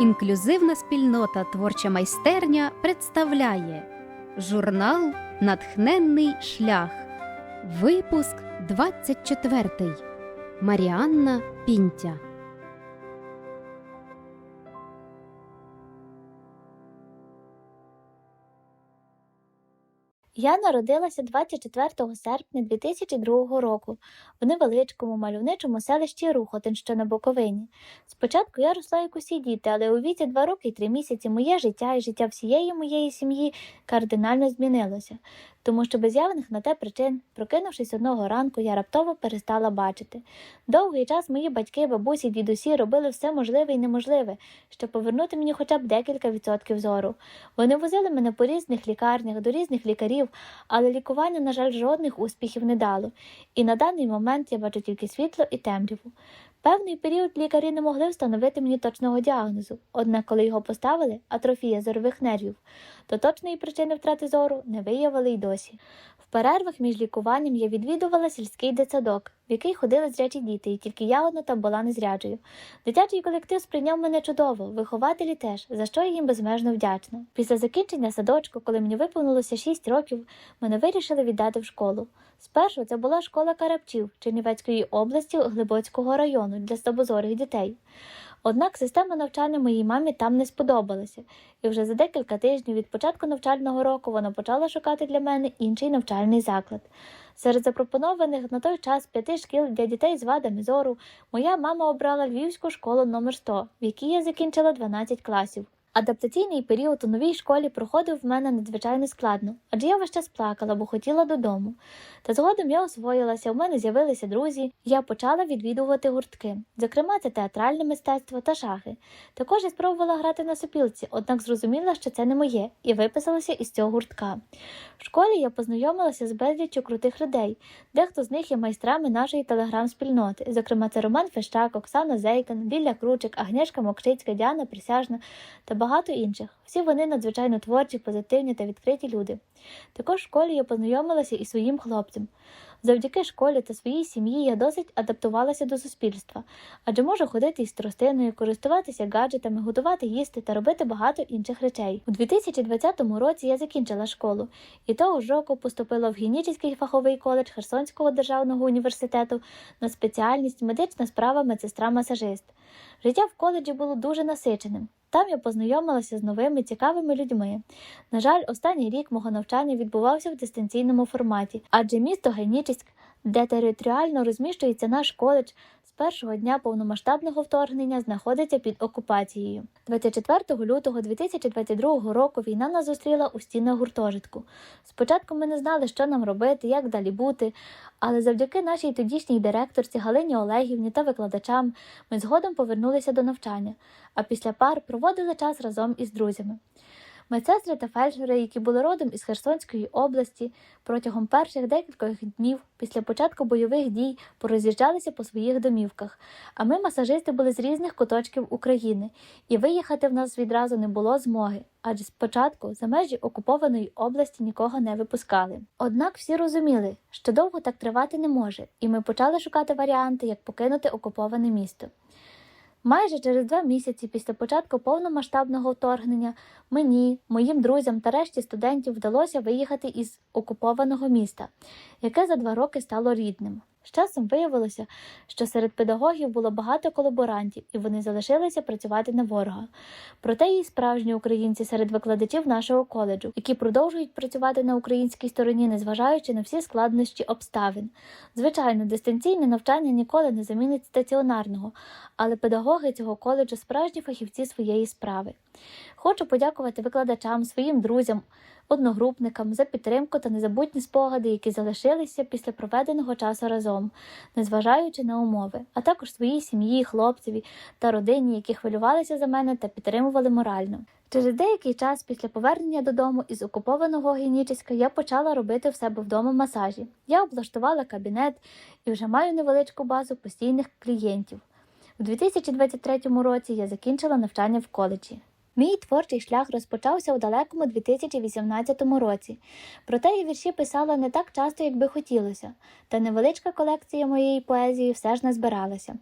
Інклюзивна спільнота Творча майстерня представляє журнал Натхненний шлях. Випуск 24. Маріанна Пінтя. Я народилася 24 серпня 2002 року в невеличкому мальовничому селищі Рухотин, що на Буковині. Спочатку я росла як усі діти, але у віці 2 роки і 3 місяці моє життя і життя всієї моєї сім'ї кардинально змінилося, тому що без явних на те причин, прокинувшись одного ранку, я раптово перестала бачити. Довгий час мої батьки, бабусі, дідусі робили все можливе і неможливе, щоб повернути мені хоча б декілька відсотків зору. Вони возили мене по різних лікарнях, до різних лікарів, але лікування, на жаль, жодних успіхів не дало. І на даний момент я бачу тільки світло і темряву. Певний період лікарі не могли встановити мені точного діагнозу, однак, коли його поставили атрофія зорових нервів, то точної причини втрати зору не виявили й досі. В перервах між лікуванням я відвідувала сільський дитсадок, в який ходили зрячі діти, і тільки я одна там була незрячою. Дитячий колектив сприйняв мене чудово, вихователі теж, за що я їм безмежно вдячна. Після закінчення садочку, коли мені виповнилося 6 років, мене вирішили віддати в школу. Спершу це була школа Карапчів Чернівецької області Глибоцького району для слабозорих дітей. Однак система навчання моїй мамі там не сподобалася, і вже за декілька тижнів від початку навчального року вона почала шукати для мене інший навчальний заклад. Серед запропонованих на той час п'яти шкіл для дітей з вадами зору моя мама обрала Львівську школу номер 100 в якій я закінчила 12 класів. Адаптаційний період у новій школі проходив в мене надзвичайно складно, адже я весь час плакала, бо хотіла додому. Та згодом я освоїлася, у мене з'явилися друзі, я почала відвідувати гуртки, зокрема, це театральне мистецтво та шахи. Також я спробувала грати на сопілці, однак зрозуміла, що це не моє, і виписалася із цього гуртка. В школі я познайомилася з безліччю крутих людей, дехто з них є майстрами нашої телеграм-спільноти, зокрема, це Роман Фещак, Оксана Зейкан, Ліля Кручик, Агнешка Мокшицька, Діана Присяжна та багато інших. Всі вони надзвичайно творчі, позитивні та відкриті люди. Також в школі я познайомилася із своїм хлопцем. Завдяки школі та своїй сім'ї я досить адаптувалася до суспільства, адже можу ходити із тростиною, користуватися гаджетами, готувати їсти та робити багато інших речей. У 2020 році я закінчила школу і того ж року поступила в Генічний фаховий коледж Херсонського державного університету на спеціальність медична справа медсестра-масажист. Життя в коледжі було дуже насиченим. Там я познайомилася з новими цікавими людьми. На жаль, останній рік мого навчання відбувався в дистанційному форматі, адже місто Гайнічиськ, де територіально розміщується наш коледж, з першого дня повномасштабного вторгнення знаходиться під окупацією. 24 лютого 2022 року війна нас зустріла у стінах гуртожитку. Спочатку ми не знали, що нам робити, як далі бути, але завдяки нашій тодішній директорці Галині Олегівні та викладачам ми згодом повернулися до навчання, а після пар проводили час разом із друзями. Медсестри та фельдшери, які були родом із Херсонської області, протягом перших декількох днів після початку бойових дій пороз'їжджалися по своїх домівках. А ми, масажисти, були з різних куточків України, і виїхати в нас відразу не було змоги, адже спочатку за межі окупованої області нікого не випускали. Однак всі розуміли, що довго так тривати не може, і ми почали шукати варіанти, як покинути окуповане місто. Майже через два місяці після початку повномасштабного вторгнення мені, моїм друзям та решті студентів вдалося виїхати із окупованого міста, яке за два роки стало рідним. З часом виявилося, що серед педагогів було багато колаборантів, і вони залишилися працювати на ворога. Проте є й справжні українці серед викладачів нашого коледжу, які продовжують працювати на українській стороні, незважаючи на всі складнощі обставин. Звичайно, дистанційне навчання ніколи не замінить стаціонарного, але педагоги цього коледжу справжні фахівці своєї справи. Хочу подякувати викладачам, своїм друзям, одногрупникам за підтримку та незабутні спогади, які залишилися після проведеного часу разом, незважаючи на умови, а також своїй сім'ї, хлопцеві та родині, які хвилювалися за мене та підтримували морально. Через деякий час після повернення додому із окупованого Генічеська я почала робити в себе вдома масажі. Я облаштувала кабінет і вже маю невеличку базу постійних клієнтів. У 2023 році я закінчила навчання в коледжі. Мій творчий шлях розпочався у далекому 2018 році. Проте я вірші писала не так часто, як би хотілося, та невеличка колекція моєї поезії все ж назбиралася.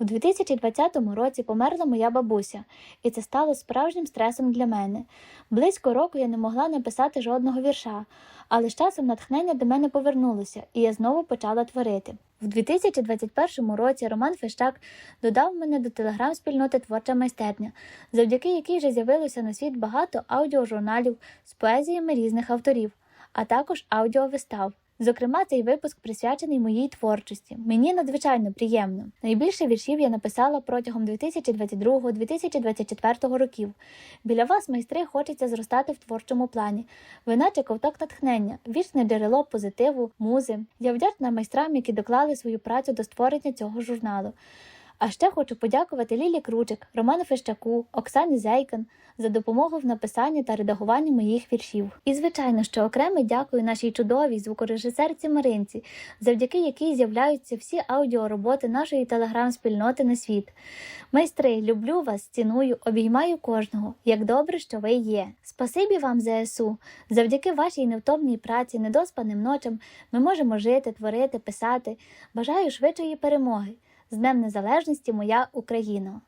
У 2020 році померла моя бабуся, і це стало справжнім стресом для мене. Близько року я не могла написати жодного вірша, але з часом натхнення до мене повернулося, і я знову почала творити. В 2021 році Роман Фещак додав мене до телеграм-спільноти Творча майстерня, завдяки якій вже з'явилося на світ багато аудіожурналів з поезіями різних авторів, а також аудіовистав. Зокрема, цей випуск присвячений моїй творчості. Мені надзвичайно приємно. Найбільше віршів я написала протягом 2022-2024 років. Біля вас, майстри, хочеться зростати в творчому плані. Ви наче ковток натхнення, вічне джерело позитиву, музи. Я вдячна майстрам, які доклали свою працю до створення цього журналу. А ще хочу подякувати Лілі Кручик, Роману Фещаку, Оксані Зейкан за допомогу в написанні та редагуванні моїх віршів. І, звичайно, що окремо дякую нашій чудовій звукорежисерці Маринці, завдяки якій з'являються всі аудіороботи нашої телеграм-спільноти на світ. Майстри, люблю вас, ціную, обіймаю кожного. Як добре, що ви є. Спасибі вам, ЗСУ. Завдяки вашій невтомній праці, недоспаним ночам ми можемо жити, творити, писати. Бажаю швидшої перемоги. З Днем Незалежності, моя Україна.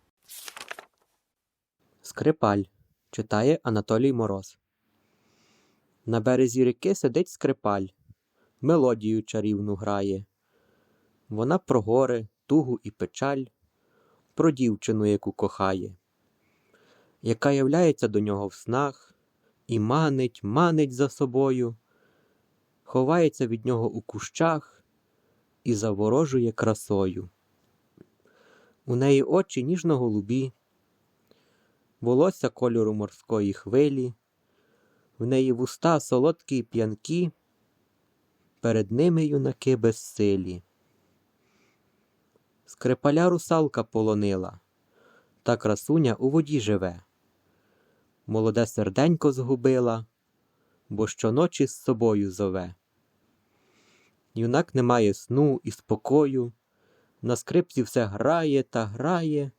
Скрипаль читає Анатолій Мороз. На березі ріки сидить скрипаль, мелодію чарівну грає. Вона про гори, тугу і печаль, про дівчину, яку кохає, яка являється до нього в снах і манить, манить за собою, ховається від нього у кущах і заворожує красою. У неї очі ніжно-голубі, волосся кольору морської хвилі, в неї вуста солодкі й п'янкі, перед ними юнаки безсилі. Скрипаля русалка полонила, та красуня у воді живе. Молоде серденько згубила, бо щоночі з собою зове. Юнак не має сну і спокою, на скрипці все грає та грає,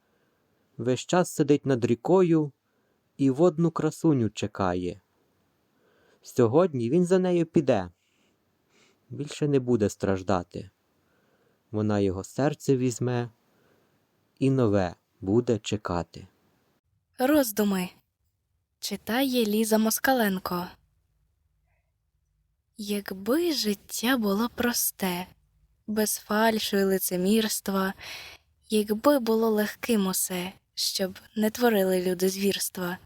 весь час сидить над рікою і водну красуню чекає. Сьогодні він за нею піде, більше не буде страждати. Вона його серце візьме і нове буде чекати. Роздуми читає Ліза Москаленко. Якби життя було просте, без фальшу і лицемірства, якби було легким усе, щоб не творили люди звірства,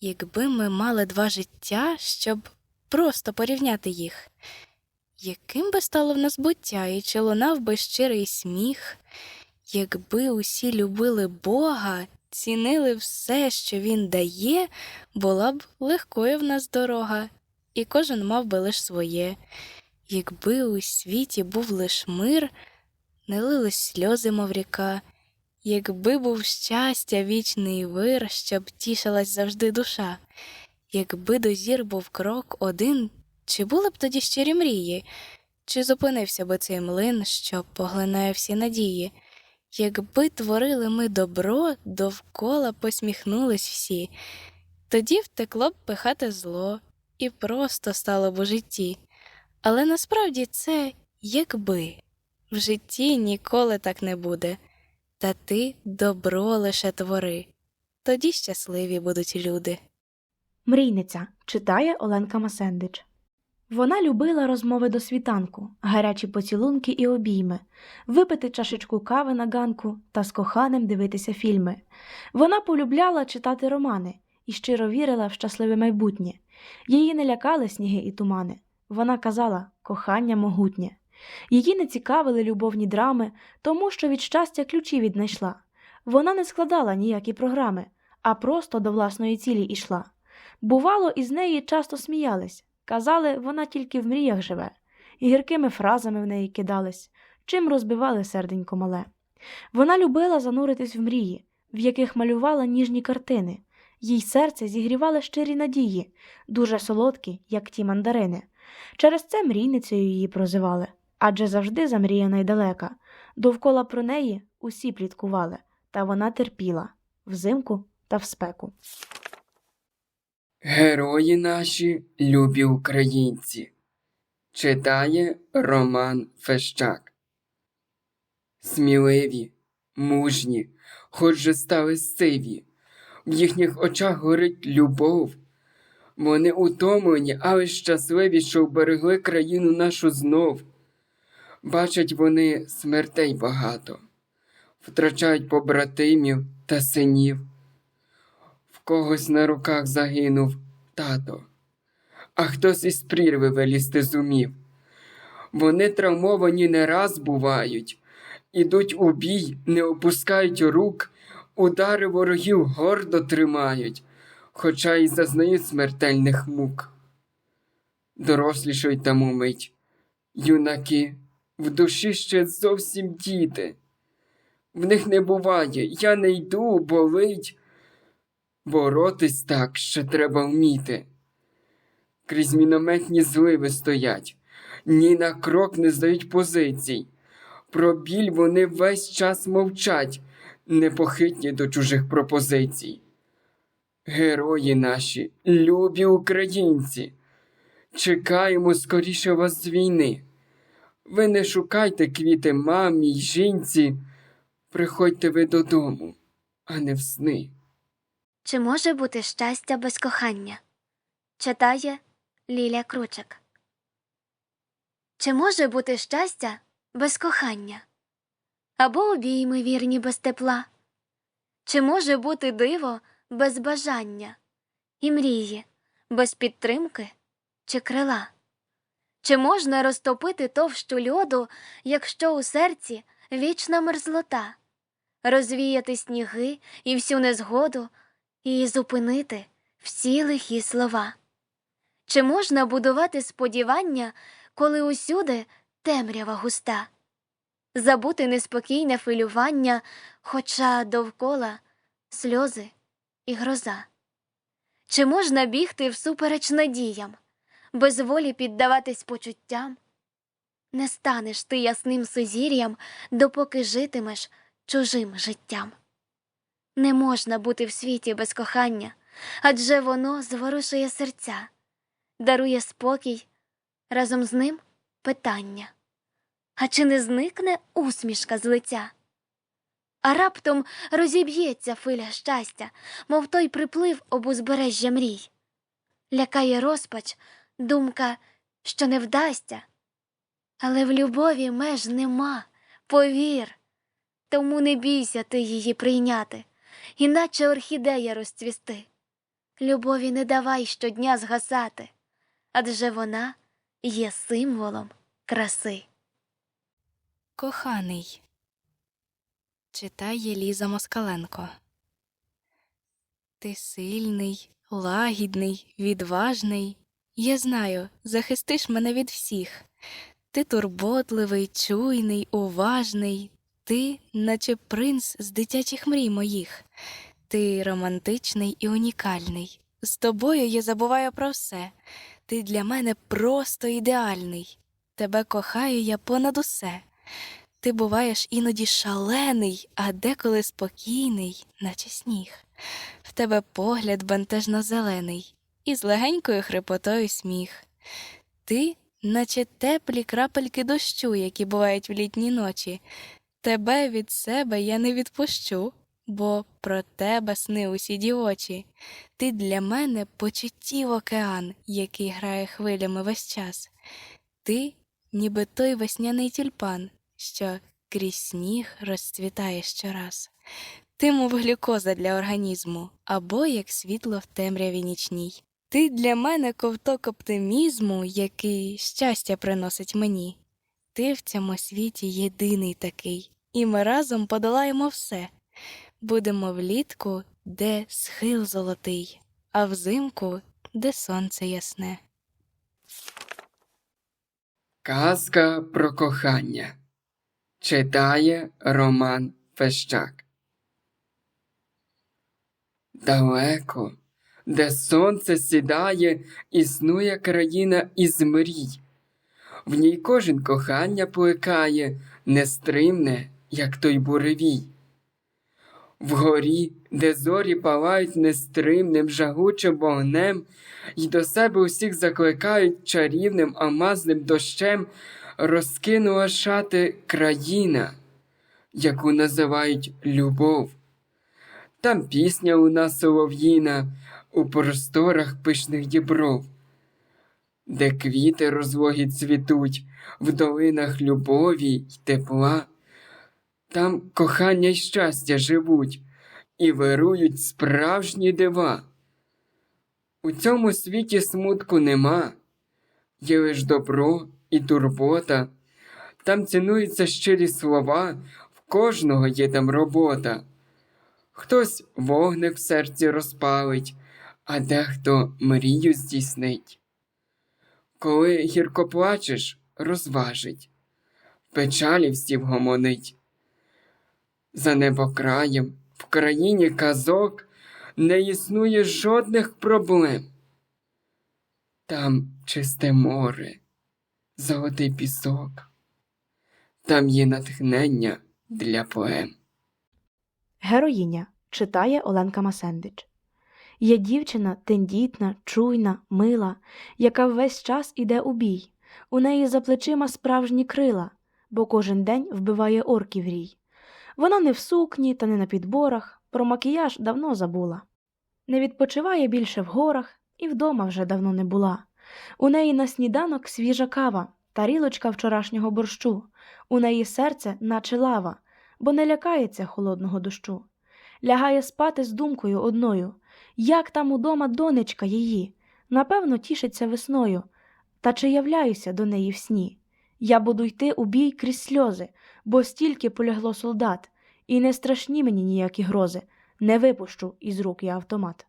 якби ми мали два життя, щоб просто порівняти їх, яким би стало в нас буття, і чи лунав би щирий сміх, якби усі любили Бога, цінили все, що Він дає, була б легкою в нас дорога, і кожен мав би лиш своє. Якби у світі був лиш мир, не лились сльози, мов ріка, якби був щастя, вічний вир, щоб тішилась завжди душа, якби до зір був крок один, чи були б тоді щирі мрії, чи зупинився би цей млин, що поглинає всі надії? Якби творили ми добро, довкола посміхнулись всі, тоді втекло б пихати зло, і просто стало б у житті. Але насправді це якби в житті ніколи так не буде, та ти добро лише твори, тоді щасливі будуть люди. Мрійниця читає Оленка Масендич. Вона любила розмови до світанку, гарячі поцілунки і обійми, випити чашечку кави на ганку та з коханим дивитися фільми. Вона полюбляла читати романи і щиро вірила в щасливе майбутнє. Її не лякали сніги і тумани. Вона казала кохання могутнє. Її не цікавили любовні драми, тому що від щастя ключі віднайшла. Вона не складала ніякі програми, а просто до власної цілі йшла. Бувало, із неї часто сміялись, казали, вона тільки в мріях живе, гіркими фразами в неї кидались, чим розбивали серденько мале. Вона любила зануритись в мрії, в яких малювала ніжні картини. Їй серце зігрівали щирі надії, дуже солодкі, як ті мандарини. Через це мрійницею її прозивали, адже завжди замріяна й далека. Довкола про неї усі пліткували, та вона терпіла взимку та в спеку. Герої наші, любі українці. Читає Роман Фещак. Сміливі, мужні, хоч же стали сиві. В їхніх очах горить любов. Вони утомлені, але щасливі, що вберегли країну нашу знов. Бачать вони смертей багато, втрачають побратимів та синів. В когось на руках загинув тато, а хтось із прірви вилізти зумів. Вони травмовані не раз бувають, ідуть у бій, не опускають рук, удари ворогів гордо тримають, хоча й зазнають смертельних мук. Дорослішають там умить, юнаки, в душі ще зовсім діти. В них не буває, я не йду, болить. Боротись так ще треба вміти. Крізь мінометні зливи стоять, ні на крок не здають позицій. Про біль вони весь час мовчать, непохитні до чужих пропозицій. Герої наші, любі українці, чекаємо скоріше вас з війни. Ви не шукайте квіти мамі й жінці, приходьте ви додому, а не в сни. Чи може бути щастя без кохання? Читає Ліля Кручик. Чи може бути щастя без кохання? Або обійми вірні без тепла? Чи може бути диво без бажання і мрії, без підтримки чи крила? Чи можна розтопити товщу льоду, якщо у серці вічна мерзлота, розвіяти сніги і всю незгоду? і зупинити всі лихі слова. Чи можна будувати сподівання, коли усюди темрява густа, забути неспокійне хвилювання, хоча довкола сльози і гроза? Чи можна бігти всупереч надіям, без волі піддаватись почуттям? Не станеш ти ясним сузір'ям, допоки житимеш чужим життям. Не можна бути в світі без кохання, адже воно зворушує серця, дарує спокій, разом з ним питання. А чи не зникне усмішка з лиця? А раптом розіб'ється филя щастя, мов той приплив об узбережжя мрій. Лякає розпач, думка, що не вдасться. Але в любові меж нема, повір, тому не бійся ти її прийняти іначе орхідея розцвісти. Любові не давай щодня згасати, адже вона є символом краси. Коханий. Читає Ліза Москаленко. Ти сильний, лагідний, відважний. Я знаю, захистиш мене від всіх. Ти турботливий, чуйний, уважний. Ти, наче принц з дитячих мрій моїх. Ти романтичний і унікальний. З тобою я забуваю про все. Ти для мене просто ідеальний. Тебе кохаю я понад усе. Ти буваєш іноді шалений, а деколи спокійний, наче сніг. В тебе погляд бентежно зелений, і з легенькою хрипотою сміх. Ти, наче теплі крапельки дощу, які бувають в літні ночі. Тебе від себе я не відпущу, бо про тебе сни усі дівочі. Ти для мене почуттів океан, який грає хвилями весь час. Ти, ніби той весняний тюльпан, що крізь сніг розцвітає щораз. Ти, мов глюкоза для організму, або як світло в темряві нічній. Ти для мене ковток оптимізму, який щастя приносить мені. Ти в цьому світі єдиний такий, і ми разом подолаємо все. Будемо влітку, де схил золотий, а взимку, де сонце ясне. Казка про кохання. Читає Роман Фещак. Далеко, де сонце сідає, існує країна із мрій. В ній кожен кохання плекає, нестримне, як той буревій. Вгорі, де зорі палають нестримним, жагучим вогнем, І до себе усіх закликають чарівним амазним дощем, розкинула шати країна, яку називають любов. Там пісня у нас солов'їна у просторах пишних дібров, де квіти розлогі цвітуть в долинах любові й тепла. Там кохання й щастя живуть і вирують справжні дива. У цьому світі смутку нема, є лиш добро і турбота. Там цінуються щирі слова, в кожного є там робота. Хтось вогник в серці розпалить, а дехто мрію здійснить. Коли гірко плачеш, розважить, печалі всі вгомонить. За небокраєм в країні казок не існує жодних проблем. Там чисте море, золотий пісок, там є натхнення для поем. Героїня читає Оленка Масендич. Є дівчина тендітна, чуйна, мила, яка весь час іде у бій. У неї за плечима справжні крила, бо кожен день вбиває орків рій. Вона не в сукні та не на підборах, про макіяж давно забула. Не відпочиває більше в горах і вдома вже давно не була. У неї на сніданок свіжа кава, тарілочка вчорашнього борщу. У неї серце, наче лава, бо не лякається холодного дощу. Лягає спати з думкою одною, як там удома донечка її, напевно, тішиться весною, та чи являюся до неї в сні. Я буду йти у бій крізь сльози, бо стільки полягло солдат, і не страшні мені ніякі грози, не випущу із рук я автомат.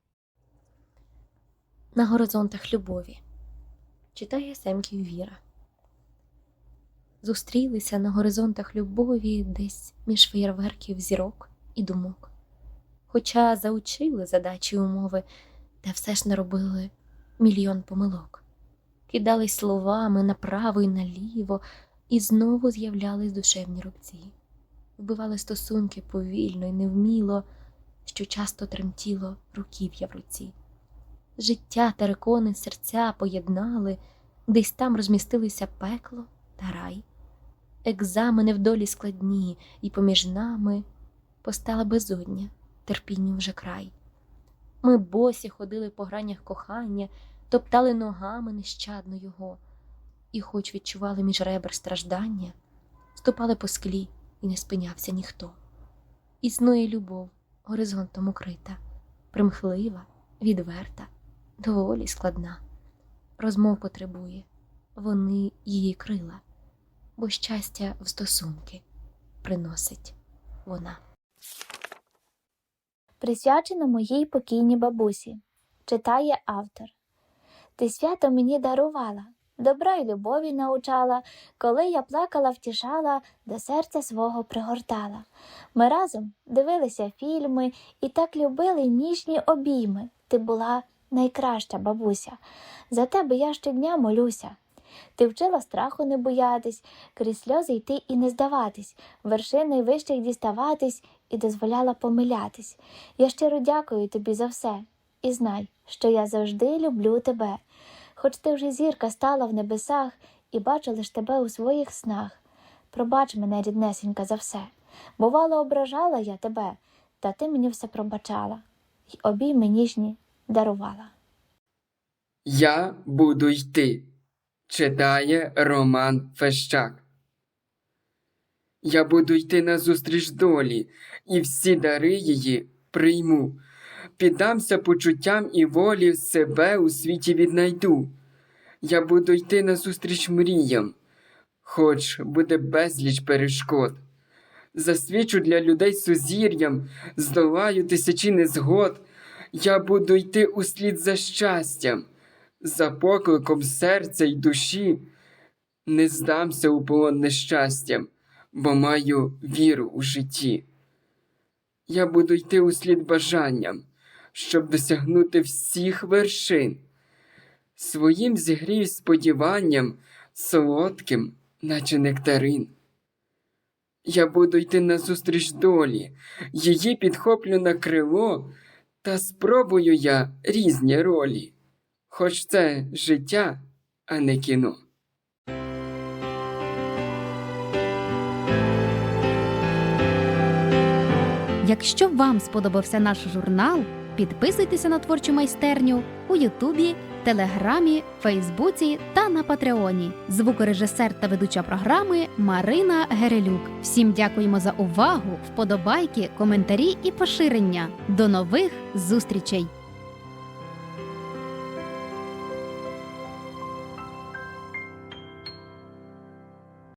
На горизонтах любові читає Семків Віра. Зустрілися на горизонтах любові десь між феєрверків зірок і думок. Хоча заучили задачі умови, та все ж не робили мільйон помилок. Кидались словами направо і наліво, і знову з'являлись душевні рубці. Вбивали стосунки повільно і невміло, що часто тремтіло руків'я в руці. Життя та рекони серця поєднали, десь там розмістилися пекло та рай. Екзамени в долі складні, і поміж нами постала безодня, терпінню вже край. Ми босі ходили по гранях кохання, топтали ногами нещадно його, і, хоч відчували між ребер страждання, ступали по склі, і не спинявся ніхто. Існує любов, горизонтом укрита, примхлива, відверта, доволі складна. Розмов потребує, вони її крила, бо щастя в стосунки приносить вона. Присвячено моїй покійній бабусі. Читає автор. Ти свято мені дарувала, добра й любові научала, коли я плакала, втішала, до серця свого пригортала. Ми разом дивилися фільми і так любили ніжні обійми. Ти була найкраща бабуся. За тебе я щодня молюся. Ти вчила страху не боятись, крізь сльози йти і не здаватись, вершини вищих діставатись і дозволяла помилятись. Я щиро дякую тобі за все і знай, що я завжди люблю тебе. Хоч ти вже зірка стала в небесах і бачу лиш тебе у своїх снах. Пробач мене, ріднесенька, за все. Бувало, ображала я тебе, та ти мені все пробачала, й обійми ніжні дарувала. Я буду йти. Читає Роман Фещак. Я буду йти назустріч долі, і всі дари її прийму. Піддамся почуттям і волі себе у світі віднайду. Я буду йти назустріч мріям, хоч буде безліч перешкод. Засвічу для людей сузір'ям, здолаю тисячі незгод. Я буду йти услід за щастям за покликом серця й душі, не здамся у полон нещастям, бо маю віру у житті. Я буду йти услід бажанням, щоб досягнути всіх вершин, своїм зігрію сподіванням, солодким, наче нектарин. Я буду йти назустріч долі, її підхоплю на крило, та спробую я різні ролі. Хоч це життя, а не кіно. Якщо вам сподобався наш журнал, підписуйтеся на творчу майстерню у Ютубі, Телеграмі, Фейсбуці та на Патреоні. Звукорежисер та ведуча програми Марина Герелюк. Всім дякуємо за увагу, вподобайки, коментарі і поширення. До нових зустрічей!